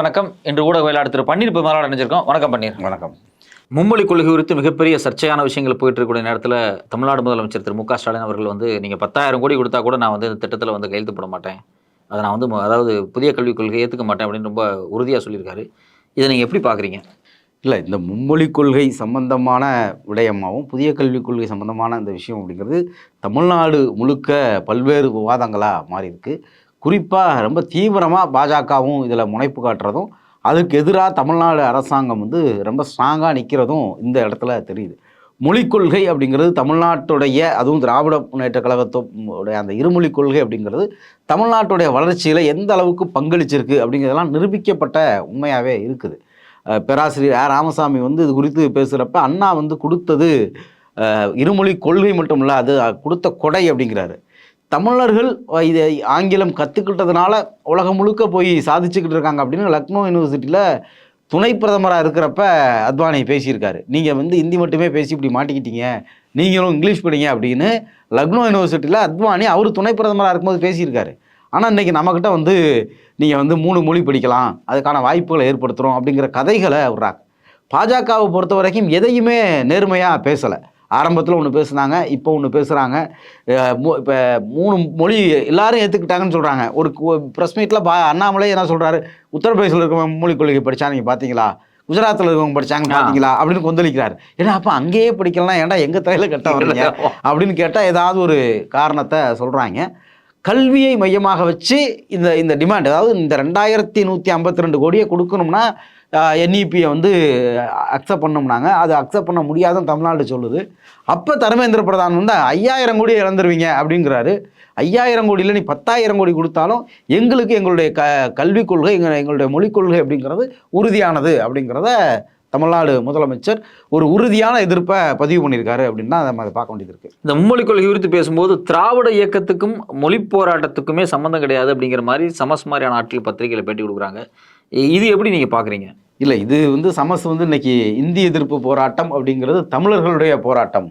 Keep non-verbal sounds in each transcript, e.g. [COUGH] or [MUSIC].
வணக்கம். இன்று ஊடக வேளாளர் திரு பன்னீர் பெருமாள் அடைஞ்சிருக்கோம் வணக்கம் பன்னீர். வணக்கம். மும்மொழி கொள்கை குறித்து மிகப்பெரிய சர்ச்சையான விஷயங்கள் போயிட்டு இருக்கக்கூடிய நேரத்தில் தமிழ்நாடு முதலமைச்சர் திரு மு க ஸ்டாலின் அவர்கள் வந்து நீங்கள் பத்தாயிரம் கோடி கொடுத்தா கூட நான் வந்து இந்த திட்டத்தில் வந்து கையெழுத்து போட மாட்டேன். அதை நான் வந்து அதாவது புதிய கல்விக் கொள்கையை ஏற்றுக்க மாட்டேன் அப்படின்னு ரொம்ப உறுதியாக சொல்லியிருக்காரு. இதை நீங்கள் எப்படி பார்க்குறீங்க இல்லை இந்த மும்மொழி கொள்கை சம்பந்தமான விடயமாகவும் புதிய கல்விக் கொள்கை சம்பந்தமான இந்த விஷயம் அப்படிங்கிறது தமிழ்நாடு முழுக்க பல்வேறு விவாதங்களாக மாறி இருக்கு குறிப்பாக ரொம்ப தீவிரமாக பாஜகவும் இதில் முனைப்பு காட்டுறதும் அதுக்கு எதிராக தமிழ்நாடு அரசாங்கம் வந்து ரொம்ப ஸ்ட்ராங்காக நிற்கிறதும் இந்த இடத்துல தெரியுது. மொழிக் கொள்கை அப்படிங்கிறது தமிழ்நாட்டுடைய அதுவும் திராவிட முன்னேற்ற கழகத்தோடைய அந்த இருமொழிக் கொள்கை அப்படிங்கிறது தமிழ்நாட்டுடைய வளர்ச்சியில் எந்த அளவுக்கு பங்களிச்சிருக்கு அப்படிங்கிறதெல்லாம் நிரூபிக்கப்பட்ட உண்மையாகவே இருக்குது. பேராசிரியர் ஆ. ராமசாமி வந்து இது குறித்து பேசுகிறப்ப அண்ணா வந்து கொடுத்தது இருமொழி கொள்கை மட்டும் இல்லை அது கொடுத்த கொடை அப்படிங்கிறாரு. தமிழர்கள் இதை ஆங்கிலம் கற்றுக்கிட்டதுனால உலகம் முழுக்க போய் சாதிச்சுக்கிட்டு இருக்காங்க அப்படின்னு லக்னோ யூனிவர்சிட்டியில் துணை பிரதமராக இருக்கிறப்ப அத்வானி பேசியிருக்காரு. நீங்கள் வந்து ஹிந்தி மட்டுமே பேசி இப்படி மாட்டிக்கிட்டீங்க. நீங்களும் இங்கிலீஷ் படிங்க அப்படின்னு லக்னோ யூனிவர்சிட்டியில் அத்வானி அவர் துணை பிரதமராக இருக்கும்போது பேசியிருக்காரு. ஆனால் இன்றைக்கி நம்மக்கிட்ட வந்து நீங்கள் வந்து மூணு மொழி படிக்கலாம் அதுக்கான வாய்ப்புகளை ஏற்படுத்துகிறோம் அப்படிங்கிற கதைகளை விட்றாங்க. பாஜகவை பொறுத்த வரைக்கும் எதையுமே நேர்மையாக பேசலை. ஆரம்பத்தில் ஒன்று பேசுனாங்க இப்போ ஒன்று பேசுகிறாங்க இப்போ மூணு மொழி எல்லாரும் ஏற்றுக்கிட்டாங்கன்னு சொல்கிறாங்க ஒரு ப்ரெஸ் மீட்டில் பா அண்ணாமலை என்ன சொல்கிறாரு உத்தரப்பிரதேசில் இருக்கவங்க மொழி கொள்கை படித்தா நீங்கள் பார்த்தீங்களா குஜராத்தில் இருக்கவங்க படிச்சாங்க ஆ. பார்த்தீங்களா அப்படின்னு கொந்தளிக்கிறார். ஏன்னா அப்போ அங்கேயே படிக்கலாம் ஏன்டா எங்கள் தலையில் கட்ட வர்றீங்க அப்படின்னு கேட்டால் ஏதாவது ஒரு காரணத்தை சொல்கிறாங்க கல்வியை மையமாக வச்சு இந்த இந்த டிமாண்ட் அதாவது இந்த ரெண்டாயிரத்தி நூற்றி ஐம்பத்தி ரெண்டு கோடியை கொடுக்கணும்னா என்இபியை வந்து அக்செப்ட் பண்ணோம்னாங்க. அது அக்செப்ட் பண்ண முடியாதுன்னு தமிழ்நாடு சொல்லுது. அப்போ தர்மேந்திர பிரதான் வந்து ஐயாயிரம் கோடி இழந்துருவீங்க அப்படிங்கிறாரு. ஐயாயிரம் கோடியில் நீ பத்தாயிரம் கோடி கொடுத்தாலும் எங்களுக்கு எங்களுடைய க கல்விக் கொள்கை எங்க எங்களுடைய மொழிக் கொள்கை அப்படிங்கிறது உறுதியானது அப்படிங்கிறத தமிழ்நாடு முதலமைச்சர் ஒரு உறுதியான எதிர்ப்பை பதிவு பண்ணியிருக்காரு அப்படின்னு நம்ம அதை பார்க்க வேண்டியது இருக்குது இந்த மும்மொழி கொள்கை குறித்து பேசும்போது திராவிட இயக்கத்துக்கும் மொழி போராட்டத்துக்குமே சம்மந்தம் கிடையாது அப்படிங்கிற மாதிரி சமஸ் மாதிரியான ஆட்கள் பத்திரிகையில் பேட்டி கொடுக்குறாங்க. இது எப்படி நீங்கள் பார்க்குறீங்க? இல்லை இது வந்து சமஸ் வந்து இன்னைக்கு இந்திய எதிர்ப்பு போராட்டம் அப்படிங்கிறது தமிழர்களுடைய போராட்டம்.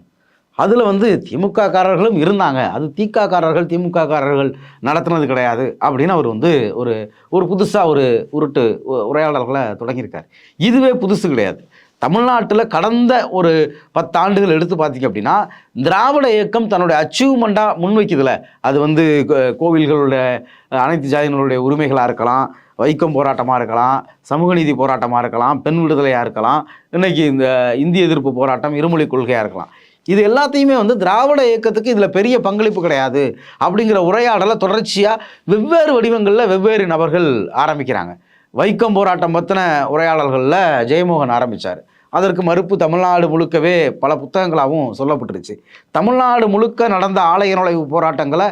அதில் வந்து திமுககாரர்களும் இருந்தாங்க. அது திகாக்காரர்கள் திமுககாரர்கள் நடத்துனது கிடையாது அப்படின்னு அவர் வந்து ஒரு ஒரு புதுசாக ஒரு உருட்டு உரையாடல்களை தொடங்கியிருக்கார். இதுவே புதுசு கிடையாது. தமிழ்நாட்டில் கடந்த ஒரு பத்தாண்டுகள் எடுத்து பார்த்தீங்க அப்படின்னா திராவிட இயக்கம் தன்னுடைய அச்சீவ்மெண்ட்டாக முன்வைக்குதுல. அது வந்து கோ- கோவில்களுடைய அனைத்து ஜாதியினருடைய உரிமைகளாக இருக்கலாம் வைக்கம் போராட்டமாக இருக்கலாம் சமூக நீதி போராட்டமாக இருக்கலாம் பெண் விடுதலையாக இருக்கலாம் இன்னைக்கு இந்த இந்திய எதிர்ப்பு போராட்டம் இருமொழி கொள்கையாக இருக்கலாம். இது எல்லாத்தையுமே வந்து திராவிட இயக்கத்துக்கு இதில் பெரிய பங்களிப்பு கிடையாது அப்படிங்கிற உரையாடலை தொடர்ச்சியாக வெவ்வேறு வடிவங்களில் வெவ்வேறு நபர்கள் ஆரம்பிக்கிறாங்க. வைக்கம் போராட்டம் பற்றின உரையாடல்களில் ஜெயமோகன் ஆரம்பித்தார் அதற்கு மறுப்பு தமிழ்நாடு முழுக்கவே பல புத்தகங்களாகவும் சொல்லப்பட்டுருச்சு. தமிழ்நாடு முழுக்க நடந்த ஆலய நுழைவு போராட்டங்களை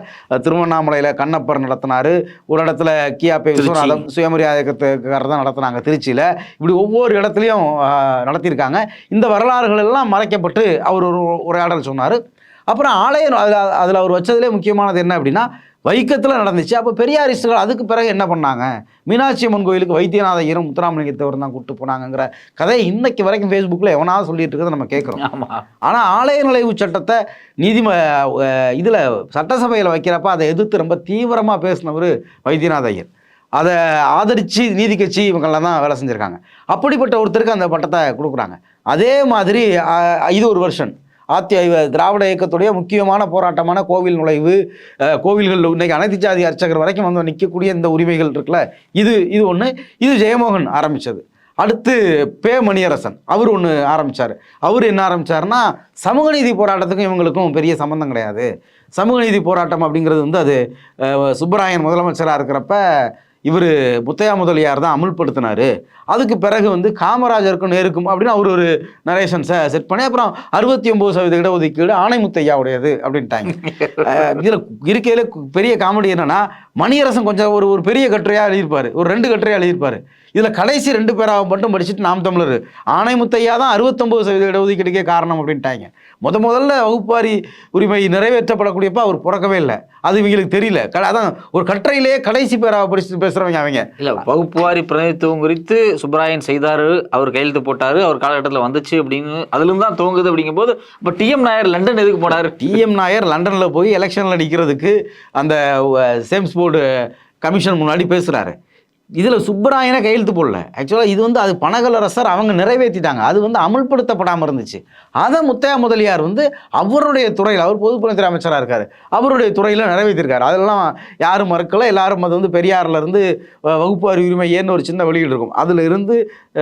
திருவண்ணாமலையில் கண்ணப்பர் நடத்தினாரு. ஒரு இடத்துல கியாபே. விஸ்வநாதம் சுயமரியாதை இயக்கத்துக்காரர் தான் நடத்தினாங்க திருச்சியில். இப்படி ஒவ்வொரு இடத்துலையும் நடத்தியிருக்காங்க. இந்த வரலாறுகள் எல்லாம் மறைக்கப்பட்டு அவர் ஒரு உரையாடல் சொன்னார். அப்புறம் ஆலயம் அதில் அதில் அவர் வச்சதுலேயே முக்கியமானது என்ன அப்படின்னா வைக்கத்தில் நடந்துச்சு. அப்போ பெரியாரிஸ்டுகள் அதுக்கு பிறகு என்ன பண்ணாங்க? மீனாட்சி அம்மன் கோயிலுக்கு வைத்தியநாத ஈரம் முத்துராமலிங்கத்தவர் தான் கூப்பிட்டு போனாங்கங்கிற கதையை இன்னைக்கு வரைக்கும் ஃபேஸ்புக்கில் எவனாவது சொல்லிட்டு இருக்கிறத நம்ம கேட்குறோம் ஆமாம் ஆனால் ஆலய நுழைவு சட்டத்தை நீதிம இதில் சட்டசபையில் வைக்கிறப்ப அதை எதிர்த்து ரொம்ப தீவிரமாக பேசினவர் வைத்தியநாத ஐயர் அதை ஆதரித்து நீதி கட்சி இவங்கெல்லாம் தான் வேலை செஞ்சுருக்காங்க. அப்படிப்பட்ட ஒருத்தருக்கு அந்த பட்டத்தை கொடுக்குறாங்க. அதே மாதிரி இது ஒரு வருஷன் ஆத்தி திராவிட இயக்கத்துடைய முக்கியமான போராட்டமான கோவில் நுழைவு கோவில்களில் கோவில்கள் இன்னைக்கு அனைத்து ஜாதி அர்ச்சகர் வரைக்கும் வந்து நிற்கக்கூடிய இந்த உரிமைகள் இருக்குல்ல? இது இது ஒன்று இது ஜெயமோகன் ஆரம்பித்தது அடுத்து பே மணியரசன் அவர் ஒன்று ஆரம்பித்தார் அவர் என்ன ஆரம்பிச்சாருன்னா சமூக நீதி போராட்டத்துக்கும் இவங்களுக்கும் பெரிய சம்மந்தம் கிடையாது. சமூக நீதி போராட்டம் அப்படிங்கிறது வந்து அது சுப்பராயன் முதலமைச்சராக இருக்கிறப்ப இவர் முத்தையா முதலியார் தான் அமுல்படுத்தினார். அதுக்கு பிறகு வந்து காமராஜருக்கும் நேருக்கும் அப்படின்னு அவர் ஒரு நரேஷன்ஸை செட் பண்ணி அப்புறம் அறுபத்தி ஒம்பது சதவீத இடஒதுக்கீடு ஆணை முத்தையாவுடையது அப்படின்ட்டாங்க. இதில் இருக்கையில் பெரிய காமெடி என்னென்னா மணியரசன் கொஞ்சம் ஒரு ஒரு பெரிய கட்டுரையாக எழுதியிருப்பார். ஒரு ரெண்டு கட்டுரையாக எழுதியிருப்பார். இதில் கடைசி ரெண்டு பேராக மட்டும் படிச்சுட்டு நாம் தமிழர். ஆணை முத்தையா தான் அறுபத்தொம்பது சதவீத இடஒதுக்கீடுக்கே காரணம் அப்படின்ட்டாங்க. முத முதல்ல வகுப்பாரி உரிமை நிறைவேற்றப்படக்கூடியப்ப அவர் பிறக்கவே இல்லை. அது இவங்களுக்கு தெரியல. அதான் ஒரு கட்டுரையிலேயே கடைசி பேராக படிச்சுட்டு பேசுகிறவங்க அவங்க. இல்லை வகுப்புவாரி பிரதிநிதித்துவம் குறித்து சுப்பராயன் செய்தாரு அவர் கையெழுத்து போட்டாரு அவர் காலகட்டத்தில் வந்துச்சு அப்படின்னு அதுலேருந்து தான் துவங்குது அப்படிங்கும்போது இப்போ டிஎம் நாயர் லண்டன் எதுக்கு போனாரு? டிஎம் நாயர் லண்டனில் போய் எலெக்ஷனில் நிற்கிறதுக்கு அந்த சேம்ஸ் போர்டு கமிஷன் முன்னாடி பேசுகிறாரு இதில் சுப்பராயனை கையெழுத்து போடல. ஆக்சுவலாக இது வந்து அது பனகலரசர் அவங்க நிறைவேற்றிட்டாங்க அது வந்து அமுல்படுத்தப்படாமல் இருந்துச்சு. அதை முத்தையா முதலியார் வந்து அவருடைய துறையில் அவர் பொதுப்பணித்துறை அமைச்சராக இருக்கார். அவருடைய துறையில் நிறைவேற்றிருக்காரு அதெல்லாம் யாரும் மறுக்கல. எல்லாரும் அது வந்து பெரியார்ல இருந்து அஹ், வகுப்பு அறிவு உரிமை ஏன்னு ஒரு சின்ன வெளியீடு இருக்கும். அதில் இருந்து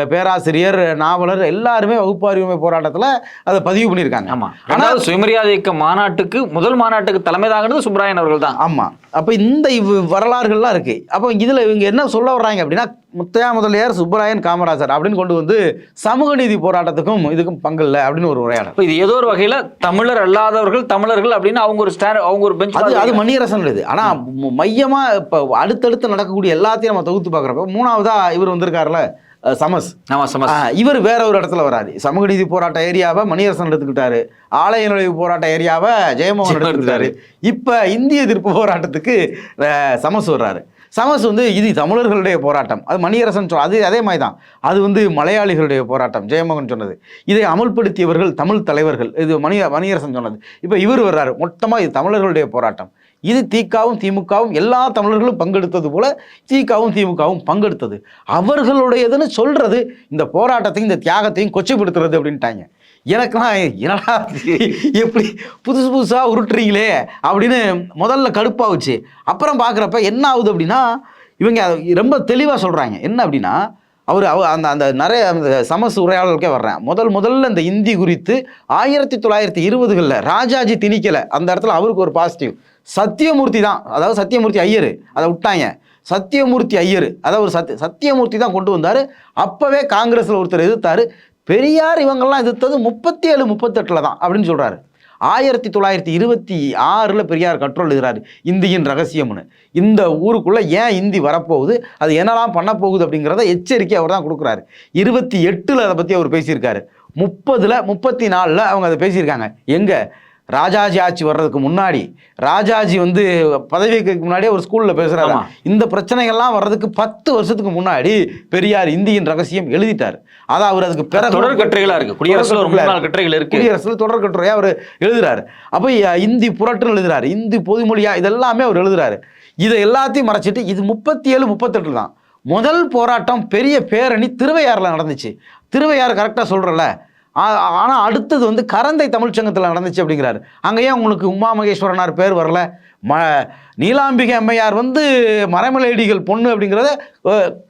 பேராசிரியர் நாவலர் எல்லாருமே வகுப்பு அறிவு உரிமை போராட்டத்தில் அதை பதிவு பண்ணியிருக்காங்க. ஆமா. ரெண்டாவது சுயமரியாதை இயக்க மாநாட்டுக்கு முதல் மாநாட்டுக்கு தலைமை தாங்கினது சுப்ராயன் அவர்கள் தான். ஆமாம் அப்போ இந்த வரலாறுகள்லாம் இருக்குது அப்போ இதில் இவங்க என்ன சொல்ல வர்றாங்க அப்படின்னா முத்தையா முதலியார் சுப்பராயன் காமராஜர் அப்படின்னு கொண்டு வந்து சமூக நீதி போராட்டத்துக்கும் இதுக்கும் பங்கில்லை அப்படின்னு ஒரு உரையாடல். இது ஏதோ ஒரு வகையில தமிழர் அல்லாதவர்கள் தமிழர்கள் அப்படின்னு அவங்க ஒரு ஸ்டாண்ட் அவங்க ஒரு பெஞ்ச் அது அது மணியரசன் இது ஆனால் மையமாக இப்போ அடுத்தடுத்து நடக்கக்கூடிய எல்லாத்தையும் நம்ம தொகுத்து பார்க்குறப்ப மூணாவதா இவர் வந்திருக்காருல சமஸ். ஆமா சமஸ். இவர் வேற ஒரு இடத்துல வராரு. சமூக நீதி போராட்ட ஏரியாவை மணியரசன் எடுத்துக்கிட்டாரு. ஆலய நுழைவு போராட்ட ஏரியாவை ஜெயமோகன் எடுத்துக்கிட்டாரு. இப்போ இந்திய எதிர்ப்பு போராட்டத்துக்கு சமஸ் வர்றாரு. சமஸ் வந்து இது தமிழர்களுடைய போராட்டம். அது மணியரசன் சொல் அது அதே மாதிரி தான். அது வந்து மலையாளிகளுடைய போராட்டம். ஜெயமோகன் சொன்னது. இதை அமல்படுத்தியவர்கள் தமிழ் தலைவர்கள். இது மணி மணியரசன் சொன்னது. இப்போ இவர் வர்றாரு. மொத்தமாக இது தமிழர்களுடைய போராட்டம். இது தீக்காவும் திமுகவும் எல்லா தமிழர்களும் பங்கெடுத்தது போல தீக்காவும் திமுகவும் பங்கெடுத்தது. அவர்களுடையதுன்னு சொல்றது இந்த போராட்டத்தையும் இந்த தியாகத்தையும் கொச்சைப்படுத்துறது அப்படின்ட்டாங்க. எனக்கெல்லாம் என்னடா எப்படி புதுசு புதுசாக உருட்டுறீங்களே? அப்படின்னு முதல்ல கடுப்பாகுச்சு அப்புறம் பார்க்குறப்ப என்ன ஆகுது அப்படின்னா இவங்க அதை ரொம்ப தெளிவாக சொல்கிறாங்க என்ன அப்படின்னா அவர் அவ அந்த அந்த நிறைய அந்த சமஸ் உரையாடலுக்கே வர்றேன். முதல் முதல்ல இந்த இந்தி குறித்து ஆயிரத்தி தொள்ளாயிரத்தி இருபதுகளில் ராஜாஜி திணிக்கலை. அந்த இடத்துல அவருக்கு ஒரு பாசிட்டிவ் சத்தியமூர்த்தி தான். அதாவது சத்தியமூர்த்தி ஐயர். அதை விட்டாங்க. சத்தியமூர்த்தி ஐயர். அதாவது ஒரு சத்திய சத்தியமூர்த்தி தான் கொண்டு வந்தார். அப்போவே காங்கிரஸில் ஒருத்தர் எதிர்த்தார். பெரியார் இவங்கெல்லாம் எதிர்த்தது முப்பத்தி ஏழு முப்பத்தெட்டில் தான் அப்படின்னு சொல்கிறாரு ஆயிரத்தி தொள்ளாயிரத்தி இருபத்தி ஆறில் பெரியார் கட்ரோல் எழுதுறாரு இந்தியின் ரகசியம்னு. இந்த ஊருக்குள்ளே ஏன் இந்தி வரப்போகுது? அது என்னெல்லாம் பண்ண போகுது அப்படிங்கிறத எச்சரிக்கை அவர் தான் கொடுக்குறாரு. இருபத்தி எட்டில் அதை பற்றி அவர் பேசியிருக்காரு. முப்பதில் முப்பத்தி நாலில் அவங்க அதை பேசியிருக்காங்க. எங்கே? ராஜாஜி ஆட்சி வர்றதுக்கு முன்னாடி ராஜாஜி வந்து பதவிக்கு முன்னாடியே ஒரு ஸ்கூலில் பேசுகிறாரு ஆமா. இந்த பிரச்சனைகள்லாம் வர்றதுக்கு பத்து வருஷத்துக்கு முன்னாடி பெரியார் இந்தியின் ரகசியம் எழுதிட்டார். அதான் அவர் அதுக்கு பிறகு தொடர் கட்டுரைகளா இருக்கு. குடியரசுல ஒரு மூணு நாலு கட்டுரைகள் இருக்கு. குடியரசுல தொடர் கட்டுரையா அவர் எழுதுறாரு. அப்போ இந்தி புரட்டுன்னு எழுதுறாரு. இந்தி பொதுமொழியா இதெல்லாமே அவர் எழுதுறாரு. இதை எல்லாத்தையும் மறைச்சிட்டு இது முப்பத்தி ஏழு முப்பத்தெட்டு தான். முதல் போராட்டம் பெரிய பேரணி திருவையாறுல நடந்துச்சு. திருவையாறு கரெக்டாக சொல்கிறல்ல ஆனால் அடுத்தது வந்து கரந்தை தமிழ்ச்சங்கத்தில் நடந்துச்சு அப்படிங்கிறாரு. அங்கேயே உங்களுக்கு உமா மகேஸ்வரனார் பேர் வரல? ம நீலாம்பிகை அம்மையார் வந்து மறைமலையடிகள் பொண்ணு அப்படிங்கிறத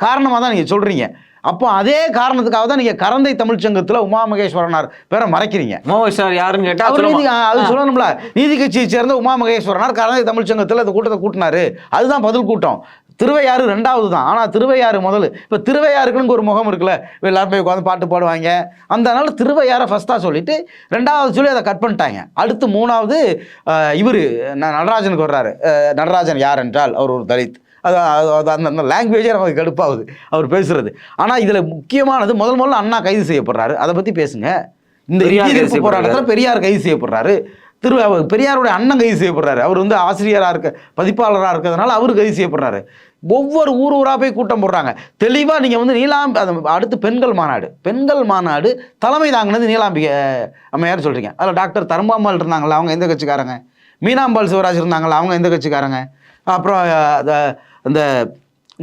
காரணமாக தான் நீங்கள் சொல்கிறீங்க அப்போ அதே காரணத்துக்காக தான் நீங்கள் கரந்தை தமிழ்ச்சங்கத்தில் உமா மகேஸ்வரனார் பேரை மறைக்கிறீங்க. மோகேஸ்வர் யாருன்னு கேட்டா அவர் நீதி அது சொல்லணும்ல. நீதி கட்சியை சேர்ந்த உமா மகேஸ்வரனார் கரந்தை தமிழ்ச்சங்கத்தில் இந்த கூட்டத்தை கூட்டினாரு. அதுதான் பதில் கூட்டம். திருவையாறு ரெண்டாவது தான் ஆனால் திருவையாறு முதல் இப்போ திருவையாறுக்குன்னு ஒரு முகம் இருக்குல்ல இப்ப எல்லாரும் போய் உட்காந்து பாட்டு பாடுவாங்க. அந்த அதனால திருவையாறை ஃபஸ்ட்டாக சொல்லிட்டு ரெண்டாவது சொல்லி அதை கட் பண்ணிட்டாங்க. அடுத்து மூணாவது இவர் நடராஜனுக்கு வர்றாரு. நடராஜன் யார் என்றால் அவர் ஒரு தலித். அது அது- அந்த அந்த லாங்குவேஜே நமக்கு கடுப்பாகுது. அவர் பேசுறது. ஆனால் இதில் முக்கியமானது முதல் முதல்ல அண்ணா கைது செய்யப்படுறாரு. அதை பற்றி பேசுங்க. இந்த போராட்டத்தில் பெரியார் கைது செய்யப்படுறாரு. திரு பெரியாருடைய அண்ணன் கைது செய்யப்படுறாரு. அவர் வந்து ஆசிரியராக இருக்க பதிப்பாளராக இருக்கிறதுனால அவர் கைது செய்யப்படுறாரு. ஒவ்வொரு ஊர் ஊராக போய் கூட்டம் போடுறாங்க. தெளிவாக நீங்கள் வந்து நீலாம் அடுத்து பெண்கள் மாநாடு. பெண்கள் மாநாடு தலைமை தாங்கினது நீலாம்பிகை அம்மையார் சொல்கிறீங்க அதில் டாக்டர் தர்மாம்பாள் இருந்தாங்களா அவங்க எந்த கட்சிக்காரங்க? மீனாம்பாள் சிவராஜ் இருந்தாங்களா அவங்க எந்த கட்சிக்காரங்க? அப்புறம் அந்த- அந்த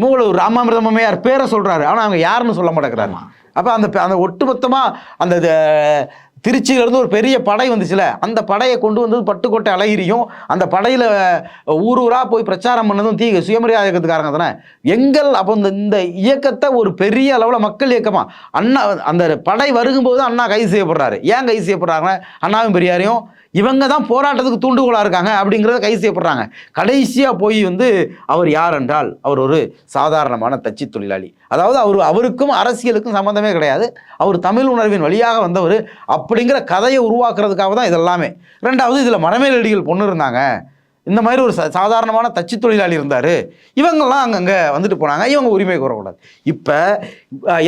மூவலூர் ராமாமிர்தம் அம்மையார் பேரை சொல்கிறாரு ஆனால் அவங்க யாருன்னு சொல்ல மாட்டேங்கிறாரு. அப்போ அந்த அந்த ஒட்டுமொத்தமாக அந்த திருச்சியிலேருந்து ஒரு பெரிய படை வந்துச்சுல அந்த படையை கொண்டு வந்தது பட்டுக்கோட்டை அழகிரியும் அந்த படையில் ஊர் ஊராக போய் பிரச்சாரம் பண்ணதும் தீ சுயமரியாதை இயக்கத்துக்காரங்க தானே? எங்கள் அப்போ இந்த இந்த இயக்கத்தை ஒரு பெரிய அளவில் மக்கள் இயக்கமாக அண்ணா அந்த படை வருகும்போது அண்ணா கைது செய்யப்படுறாரு. ஏன் கைது செய்யப்படுறாங்க அண்ணாவும் பெரியாரையும் இவங்க தான் போராட்டத்துக்கு தூண்டுகோலாக இருக்காங்க அப்படிங்கிறத கைது செய்யப்படுறாங்க கடைசியாக போய் வந்து அவர் யார் என்றால் அவர் ஒரு சாதாரணமான தச்சு தொழிலாளி. அதாவது அவர் அவருக்கும் அரசியலுக்கும் சம்மந்தமே கிடையாது. அவர் தமிழ் உணர்வின் வழியாக வந்தவர் அப்படிங்கிற கதையை உருவாக்குறதுக்காக தான் இதெல்லாமே. ரெண்டாவது இதில் மரமேலடிகள் பொண்ணு இருந்தாங்க. இந்த மாதிரி ஒரு சாதாரணமான தச்சு தொழிலாளி இருந்தார். இவங்கெல்லாம் அங்கங்கே வந்துட்டு போனாங்க. இவங்க உரிமை கோரக்கூடாது. இப்போ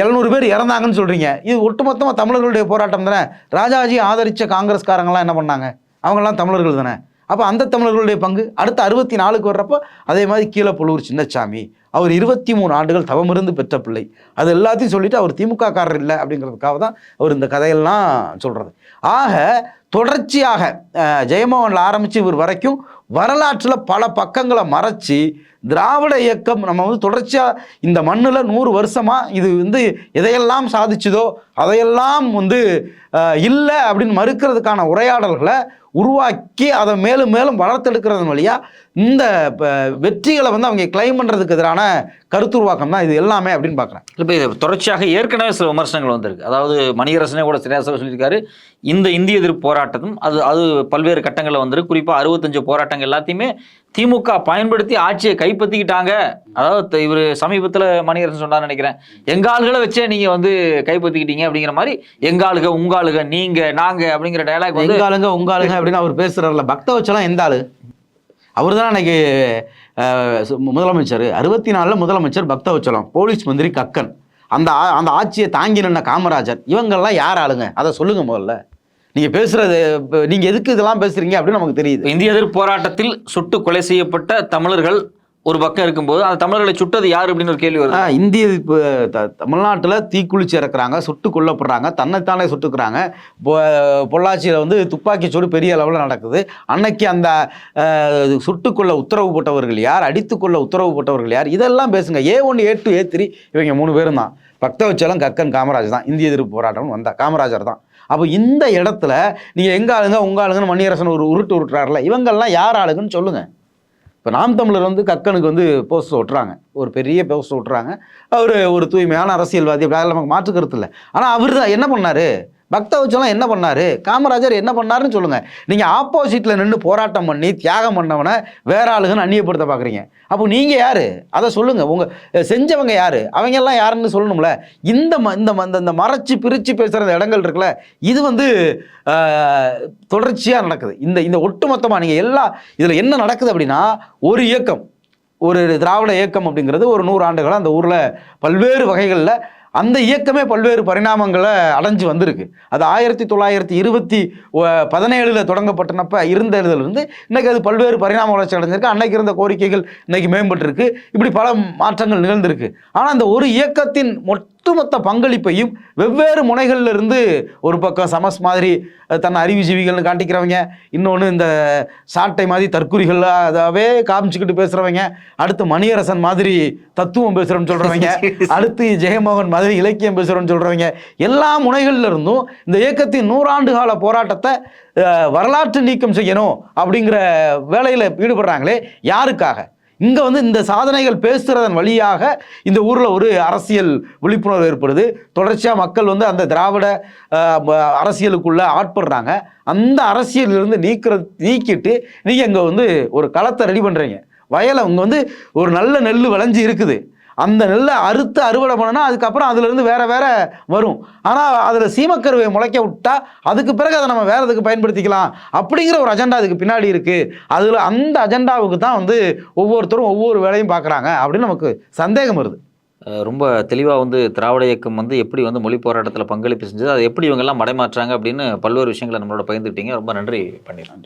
எழுநூறு பேர் இறந்தாங்கன்னு சொல்கிறீங்க இது ஒட்டுமொத்தமாக தமிழர்களுடைய போராட்டம் தானே? ராஜாஜி ஆதரித்த காங்கிரஸ்காரங்களாம் என்ன பண்ணாங்க? அவங்கெல்லாம் தமிழர்கள் தானே? அப்போ அந்த தமிழர்களுடைய பங்கு. அடுத்து அறுபத்தி நாலுக்கு வர்றப்போ அதே மாதிரி கீழப்புலூர் சின்னச்சாமி. அவர் இருபத்தி மூணு ஆண்டுகள் தவமிருந்து பெற்ற பிள்ளை. அது எல்லாத்தையும் சொல்லிட்டு அவர் திமுக காரர் இல்லை அப்படிங்கிறதுக்காக தான் அவர் இந்த கதையெல்லாம் சொல்கிறது ஆக தொடர்ச்சியாக ஜெயமோகனில் ஆரம்பித்து இவர் வரைக்கும் வரலாற்றில் பல பக்கங்களை மறைச்சி திராவிட இயக்கம் நம்ம வந்து தொடர்ச்சியாக இந்த மண்ணில் நூறு வருஷமாக இது வந்து எதையெல்லாம் சாதிச்சுதோ அதையெல்லாம் வந்து இல்லை அப்படின்னு மறுக்கிறதுக்கான உரையாடல்களை உருவாக்கி அதை மேலும் மேலும் வளர்த்தெடுக்கிறது வழியாக இந்த வெற்றிகளை வந்து அவங்க கிளைம் பண்ணுறதுக்கு எதிரான கருத்துருவாக்கம் தான் இது எல்லாமே அப்படின்னு பார்க்குறேன். இப்போ இது தொடர்ச்சியாக ஏற்கனவே சில விமர்சனங்கள் வந்திருக்கு. அதாவது மணிகரசனே கூட சரியாக சொல்லியிருக்காரு. இந்த இந்திய எதிர்ப்பு போராட்டமும் அது அது பல்வேறு கட்டங்களில் வந்திருக்கு. குறிப்பாக அறுபத்தஞ்சு போராட்டங்கள் எல்லாத்தையுமே திமுக பயன்படுத்தி ஆட்சியை கைப்பற்றிக்கிட்டாங்க அதாவது இவர் சமீபத்தில் மணிகரன் சொன்னார் நினைக்கிறேன். எங்க ஆளுகளை வச்சே நீங்கள் வந்து கைப்பற்றிக்கிட்டீங்க அப்படிங்கிற மாதிரி எங்க ஆளுக உங்க ஆளுக நீங்க நாங்க அப்படிங்கிற டயலாக் வந்து எங்க ஆளுங்க உங்க ஆளுங்க அப்படின்னு அவர் பேசுறாருல பக்த வச்சலாம் எந்த ஆளு? அவர் தான் அன்னைக்கு சு- முதலமைச்சர். அறுபத்தி நாலில் முதலமைச்சர் பக்த வச்சலம். போலீஸ் மந்திரி கக்கன். அந்த ஆ- அந்த ஆட்சியை தாங்கி நின்ன காமராஜர். இவங்கெல்லாம் யார் ஆளுங்க? அதை சொல்லுங்க முதல்ல. நீங்க பேசுறது நீங்க எதுக்கு இதெல்லாம் பேசுறீங்க அப்படின்னு நமக்கு தெரியுது. இந்திய எதிர்ப்பு போராட்டத்தில் சுட்டு கொலை செய்யப்பட்ட தமிழர்கள் ஒரு பக்கம் இருக்கும்போது அந்த தமிழர்களை சுட்டது யார் அப்படின்னு ஒரு கேள்வி வருது. இந்திய இப்போ தமிழ்நாட்டுல தீக்குளிச்சு இறக்குறாங்க சுட்டு கொல்லப்படுறாங்க தன்னைத்தானே சுட்டுக்கிறாங்க. பொள்ளாச்சியில் வந்து துப்பாக்கி சூடு பெரிய அளவில் நடக்குது. அன்னைக்கு அந்த சுட்டுக்கொள்ள உத்தரவு போட்டவர்கள் யார் அடித்துக்கொள்ள உத்தரவு போட்டவர்கள் யார் இதெல்லாம் பேசுங்க. ஏ ஒன்று ஏ டூ ஏ த்ரீ இவங்க மூணு பேரும் தான். பக்தவச்சலம் கக்கன் காமராஜ் தான். இந்திய எதிர்ப்பு போராட்டம் வந்தா காமராஜர் தான். அப்போ இந்த இடத்துல நீங்கள் எங்கள் ஆளுங்க உங்க ஆளுங்கன்னு மணியரசன் ஒரு உருட்டு உருட்டுறாருல இவங்கெல்லாம் யார் ஆளுங்கன்னு சொல்லுங்கள் இப்போ நாம் தமிழர் வந்து கக்கனுக்கு வந்து போஸ்ட் ஒட்டுறாங்க. ஒரு பெரிய போஸ்ட் ஒட்டுறாங்க. அவர் ஒரு தூய்மையான அரசியல்வாதி அப்படி அதில் நமக்கு மாற்று கருத்து இல்லை. ஆனால் அவர் தான் என்ன பண்ணார்? பக்தவச்சலாம் என்ன பண்ணாரு? காமராஜர் என்ன பண்ணாருன்னு சொல்லுங்கள் நீங்கள் ஆப்போசிட்டில் நின்று போராட்டம் பண்ணி தியாகம் பண்ணவனை வேற ஆளுங்கன்னு அந்நியப்படுத்த பார்க்குறீங்க அப்போ நீங்கள் யார்? அதை சொல்லுங்கள் உங்கள் செஞ்சவங்க யார்? அவங்க எல்லாம் யாருன்னு சொல்லணும்ல? இந்த ம- இந்த இந்த- இந்த மறைச்சு பிரிச்சு பேசுகிற இடங்கள் இருக்குல்ல இது வந்து தொடர்ச்சியாக நடக்குது. இந்த இந்த ஒட்டுமொத்தமாக நீங்கள் எல்லா இதில் என்ன நடக்குது அப்படின்னா ஒரு இயக்கம் ஒரு திராவிட இயக்கம் அப்படிங்கிறது ஒரு நூறு ஆண்டுகளாக அந்த ஊரில் பல்வேறு வகைகளில் அந்த இயக்கமே பல்வேறு பரிணாமங்களை அடைஞ்சு வந்திருக்கு. அது ஆயிரத்தி தொள்ளாயிரத்தி இருபத்தி பதினேழில் தொடங்கப்பட்டனப்ப இருந்ததுலேருந்து இன்னைக்கு அது பல்வேறு பரிணாம வளர்ச்சி அடைஞ்சிருக்கு. அன்னைக்கு இருந்த கோரிக்கைகள் இன்னைக்கு மேம்பட்டிருக்கு. இப்படி பல மாற்றங்கள் நிகழ்ந்திருக்கு. ஆனால் அந்த ஒரு இயக்கத்தின் ஒட்டுமொத்த பங்களிப்பையும் வெவ்வேறு முனைகள்ல இருந்து ஒரு பக்கம் சமஸ் மாதிரி தன்னை அறிவுஜீவிகள்னு காட்டிக்கிறவங்க இன்னொன்று இந்த சாட்டை மாதிரி தற்குறிகளாக அதாவே காமிச்சுக்கிட்டு பேசுகிறவங்க அடுத்து மணியரசன் மாதிரி தத்துவம் பேசுகிறோன்னு சொல்கிறவங்க [LAUGHS] அடுத்து ஜெயமோகன் மாதிரி இலக்கியம் பேசுகிறோன்னு சொல்கிறவங்க எல்லா முனைகள்ல இருந்தும் இந்த இயக்கத்தின் நூறாண்டு கால போராட்டத்தை வரலாற்று நீக்கம் செய்யணும் அப்படிங்கிற வேலையில் ஈடுபடுறாங்களே யாருக்காக? இங்கே வந்து இந்த சாதனைகள் பேசுகிறதன் வழியாக இந்த ஊரில் ஒரு அரசியல் விழிப்புணர்வு ஏற்படுது. தொடர்ச்சியாக மக்கள் வந்து அந்த திராவிட அரசியலுக்குள்ளே ஆட்படுறாங்க. அந்த அரசியலிருந்து நீக்கிற நீக்கிட்டு நீங்கள் இங்கே வந்து ஒரு களத்தை ரெடி பண்ணுறீங்க வயலை இங்கே வந்து ஒரு நல்ல நெல் விளைஞ்சு இருக்குது. அந்த நெல்லை அறுத்து அறுவடை பண்ணனா அதுக்கப்புறம் அதுலேருந்து வேற வேற வரும். ஆனால் அதில் சீமக்கருவை முளைக்க விட்டா அதுக்கு பிறகு அதை நம்ம வேற எதுக்கு பயன்படுத்திக்கலாம் அப்படிங்கிற ஒரு அஜெண்டா அதுக்கு பின்னாடி இருக்கு. அதில் அந்த அஜெண்டாவுக்கு தான் வந்து ஒவ்வொருத்தரும் ஒவ்வொரு வேலையும் பார்க்குறாங்க அப்படின்னு நமக்கு சந்தேகம் வருது. ரொம்ப தெளிவாக வந்து திராவிட இயக்கம் வந்து எப்படி வந்து மொழி போராட்டத்தில் பங்களிப்பு செஞ்சது அதை எப்படி இவங்கெல்லாம் மடைமாற்றாங்க அப்படின்னு பல்வேறு விஷயங்களை நம்மளோட பகிர்ந்துக்கிட்டீங்க. ரொம்ப நன்றி பண்ணிடுறேன்